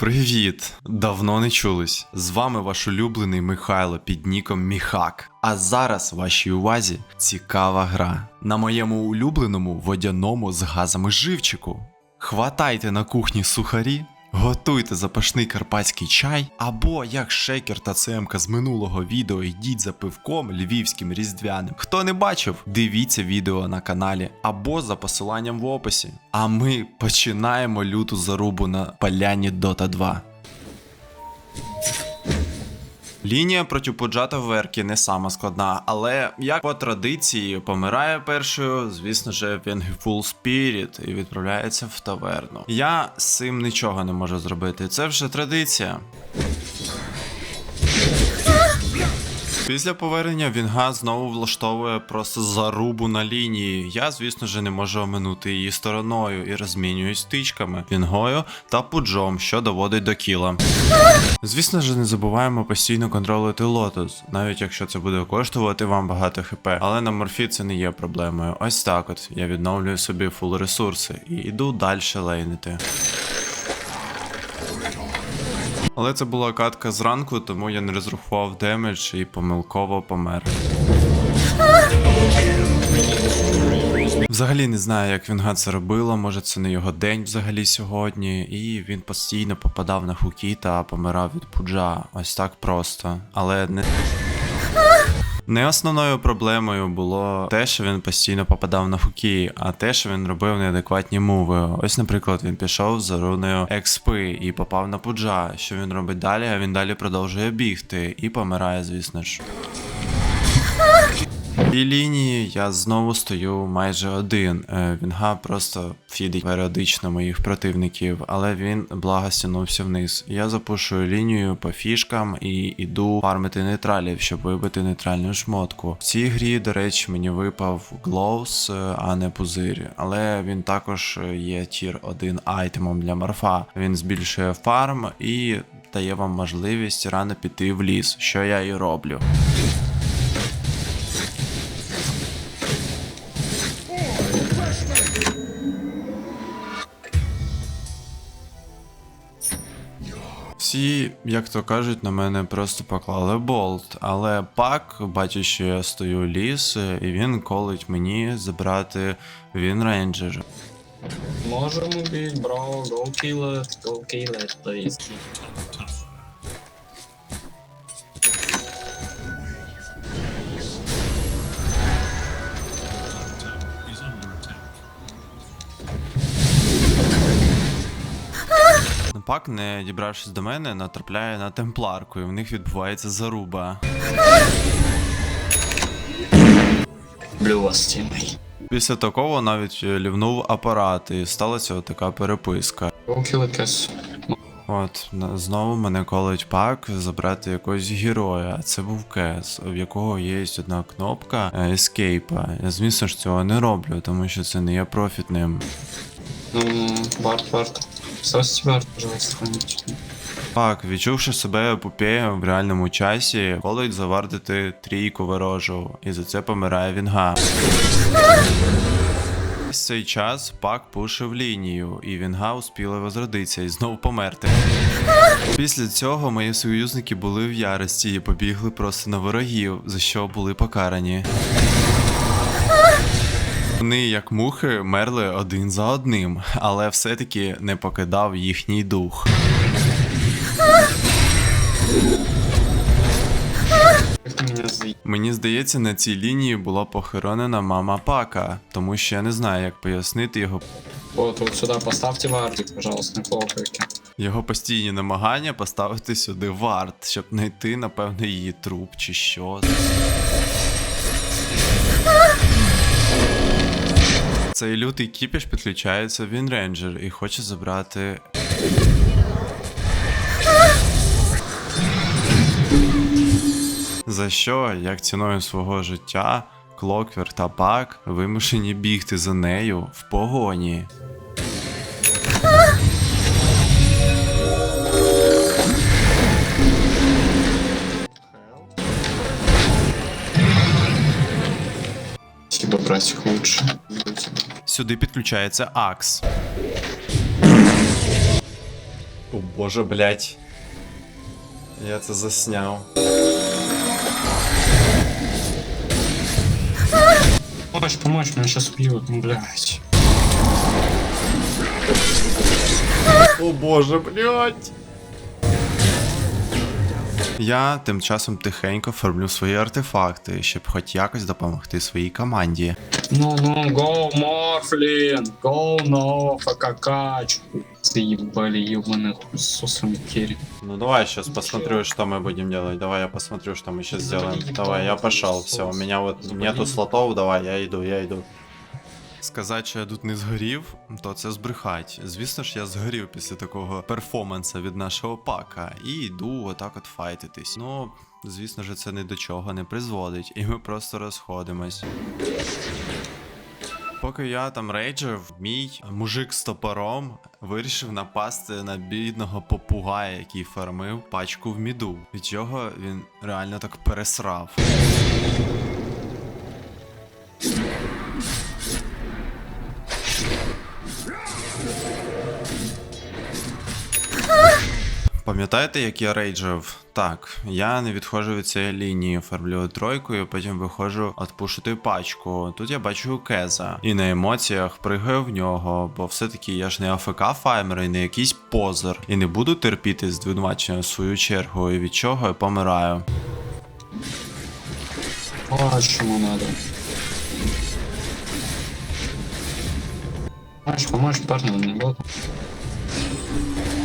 Привіт! Давно не чулись. З вами ваш улюблений Михайло під ніком Міхак. А зараз вашій увазі цікава гра на моєму улюбленому водяному з газами живчику. Хватайте на кухні сухарі, готуйте запашний карпатський чай, або як шейкер та цемка з минулого відео йдіть за пивком львівським різдвяним. Хто не бачив, дивіться відео на каналі або за посиланням в описі. А ми починаємо люту зарубу на поляні Dota 2. Лінія проти Веркі не сама складна, але як по традиції помирає першою, звісно ж, він Full Spirit і відправляється в таверну. Я з цим нічого не можу зробити. Це вже традиція. Після повернення Вінга знову влаштовує просто зарубу на лінії. Я, звісно ж, не можу оминути її стороною і розмінююсь тичками, вінгою та пуджом, що доводить до кіла. Звісно ж, не забуваємо постійно контролити лотос, навіть якщо це буде коштувати вам багато хп. Але на морфі це не є проблемою. Ось так от я відновлюю собі фул ресурси і йду далі лейнити. Але це була катка зранку, тому я не розрахував демедж і помилково помер. Взагалі не знаю, як Вінга це робила, може це не його день взагалі сьогодні, і він постійно попадав на хукі та помирав від пуджа. Ось так просто. Але не. Не основною проблемою було те, що він постійно попадав на хуки, а те, що він робив неадекватні мови. Ось, наприклад, він пішов за руною експи і попав на пуджа. Що він робить далі? А він далі продовжує бігти і помирає, звісно ж. І лінії я знову стою майже один. Е, Вінга просто фідить періодично моїх противників, але він благо стягнувся вниз. Я запушую лінію по фішкам і іду фармити нейтралів, щоб вибити нейтральну шмотку. В цій грі, до речі, мені випав глоус, е, а не пузир. Але він також є тір 1 айтемом для морфа. Він збільшує фарм і дає вам можливість рано піти в ліс, що я і роблю. Всі, як то кажуть, на мене просто поклали болт, але пак, бачить, що я стою ліс, і він колить мені забрати він рейнджер. Можемо бить, бро, go kill it, go kill it, please. Пак, не дібравшись до мене, натрапляє на темпларку, і в них відбувається заруба. Після такого навіть лівнув апарат, і сталася така переписка. От, знову мене колить пак забрати якогось героя. Це був Кес, в якого є одна кнопка е, ескейпа. Я, звісно ж, цього не роблю, тому що це не є профітним. Ну, вард, Сости пожалуйста. Так, відчувши себе епопеєм в реальному часі, колить завардити трійку ворожу, і за це помирає Вінга. Весь цей час пак пушив лінію, і Вінга успіла возродитися і знову померти. Після цього мої союзники були в ярості і побігли просто на ворогів, за що були покарані. Вони, як мухи, мерли один за одним, але все-таки не покидав їхній дух. Мені здається, на цій лінії була похоронена мама Пака, тому що я не знаю, як пояснити його, Вот, вот сюда поставьте вардик, пожалуйста, на його постійні намагання поставити сюди варт, щоб знайти, напевно, її труп чи що. Цей лютий кіпіш підключається в Рейнджер і хоче забрати. За що, як ціною свого життя, Клоквер та Пак вимушені бігти за нею в погоні. Спасибо, братик, лучше. Сюди підключається Акс. О боже, блять. Я це засняв. Помощь, помочь, меня сейчас убьют, ну, блядь. О боже, блять. Я тим часом тихенько формлю свої артефакти, щоб хоч якось допомогти своїй команді. Ну, ну, go, Морфлин, go, no, факакач. Заебали, ебаных сосом керри. Ну давай сейчас посмотрю, что мы будем делать. Давай я посмотрю, что мы сейчас сделаем. Давай, я пошел. Все, у меня вот нету слотов, давай, я иду, я иду. Сказати, що я тут не згорів, то це збрехать. Звісно ж, я згорів після такого перформанса від нашого пака і йду отак от файтитись. Ну, звісно ж, це ні до чого не призводить, і ми просто розходимось. Поки я там рейджив, мій мужик з топором вирішив напасти на бідного попугая, який фармив пачку в міду. Від чого він реально так пересрав. Пам'ятаєте, як я рейджив? Так, я не відходжу від цієї лінії, фармлю тройкою, потім виходжу отпушити пачку. Тут я бачу Кеза. І на емоціях пригаю в нього, бо все-таки я ж не АФК файмер і не якийсь позер. І не буду терпіти звинувачення в свою чергу, і від чого я помираю. А, чему надо? Помочь, помочь, парню, не было.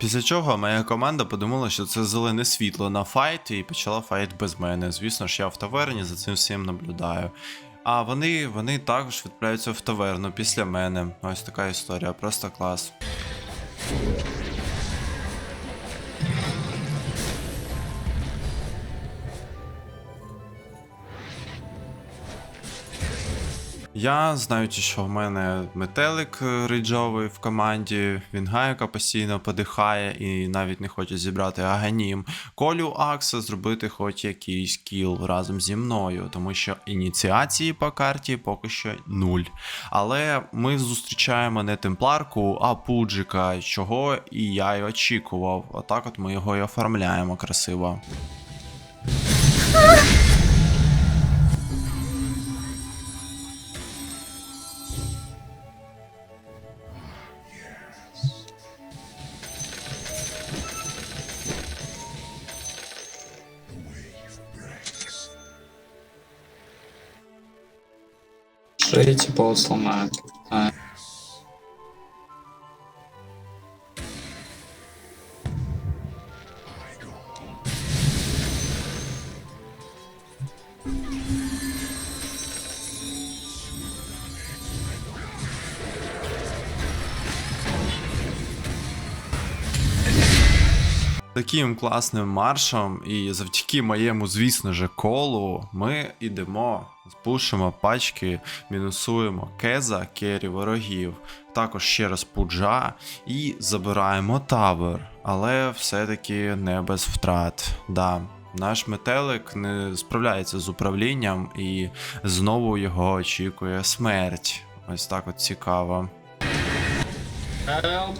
Після чого моя команда подумала, що це зелене світло на файт і почала файт без мене. Звісно ж, я в таверні за цим всім наблюдаю. А вони, вони також відправляються в таверну після мене. Ось така історія, просто клас. Я знаючи, що в мене метелик е, рейджовий в команді, він гайка постійно подихає і навіть не хоче зібрати аганім. Колю Акса зробити хоч якийсь кіл разом зі мною, тому що ініціації по карті поки що нуль. Але ми зустрічаємо не темпларку, а пуджика, чого і я й очікував. Отак от ми його і оформляємо красиво. Третий пол сломает. А, Таким класним маршем, і завдяки моєму, звісно же, колу, ми йдемо, спушимо пачки, мінусуємо кеза, кері ворогів, також ще раз пуджа і забираємо тавер. Але все-таки не без втрат. Да. Наш метелик не справляється з управлінням, і знову його очікує смерть. Ось так от цікаво. Help.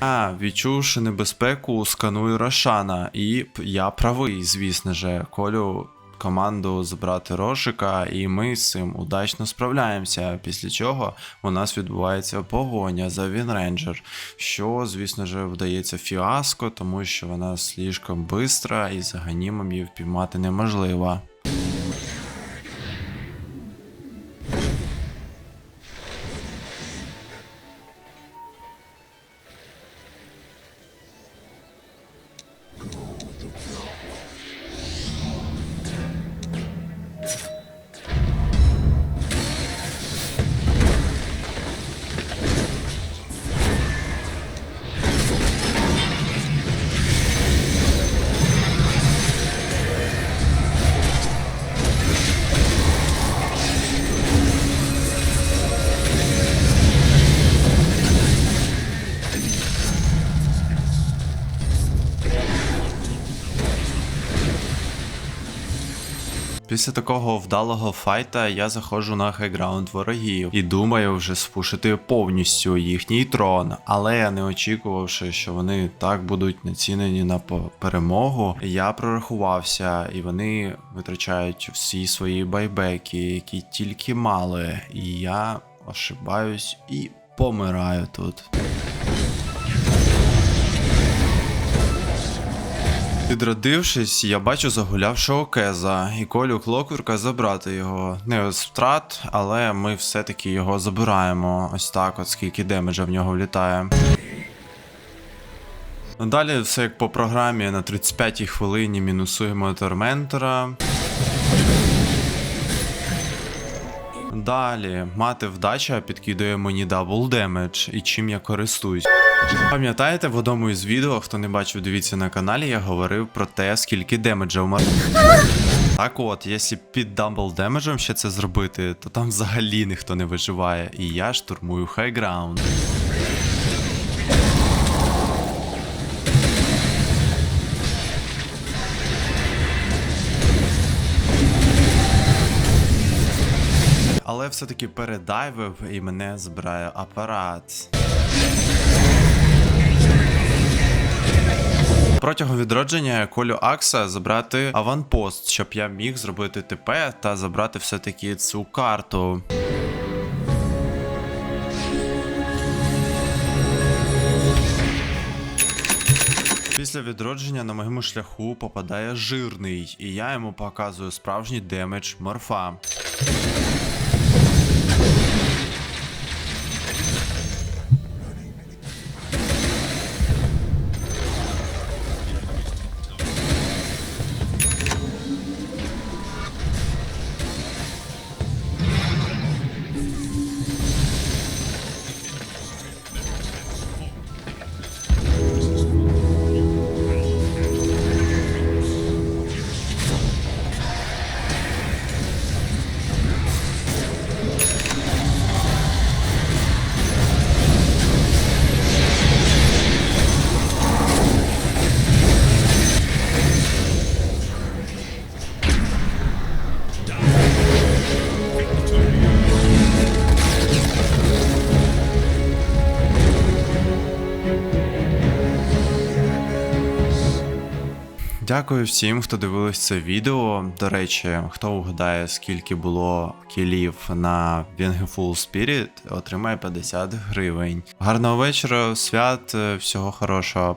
А, відчувши небезпеку, сканую Рошана. І я правий, звісно же. Колю команду забрати Рошика, і ми з цим удачно справляємося. Після чого у нас відбувається погоня за Вінренджер, що, звісно ж, вдається фіаско, тому що вона слишком бистра і за ганімом її впіймати неможливо. Після такого вдалого файта я заходжу на хайграунд ворогів і думаю вже спушити повністю їхній трон. Але я не очікувавши, що вони так будуть націнені на перемогу. Я прорахувався, і вони витрачають всі свої байбеки, які тільки мали. І я ошибаюсь і помираю тут. Підродившись, я бачу загулявшого кеза і колю клокурка забрати його. Не з втрат, але ми все-таки його забираємо. Ось так, от скільки демеджа в нього влітає. Далі все як по програмі на 35-й хвилині мінусуємо Торментора. Далі мати вдача підкидує мені дабл демедж, і чим я користуюсь. Пам'ятаєте, в одному із відео, хто не бачив, дивіться на каналі, я говорив про те, скільки демеджа в мене. Так от, якщо під дабл демеджем ще це зробити, то там взагалі ніхто не виживає, і я штурмую хайграунд. Все-таки передайвив і мене збирає апарат. Протягом відродження колю Акса забрати аванпост, щоб я міг зробити ТП та забрати все-таки цю карту. Після відродження на моєму шляху попадає жирний, і я йому показую справжній демедж морфа. Дякую всім, хто дивились це відео. До речі, хто угадає, скільки було кілів на Вінгефул Spirit, отримає 50 гривень. Гарного вечора, свят, всього хорошого.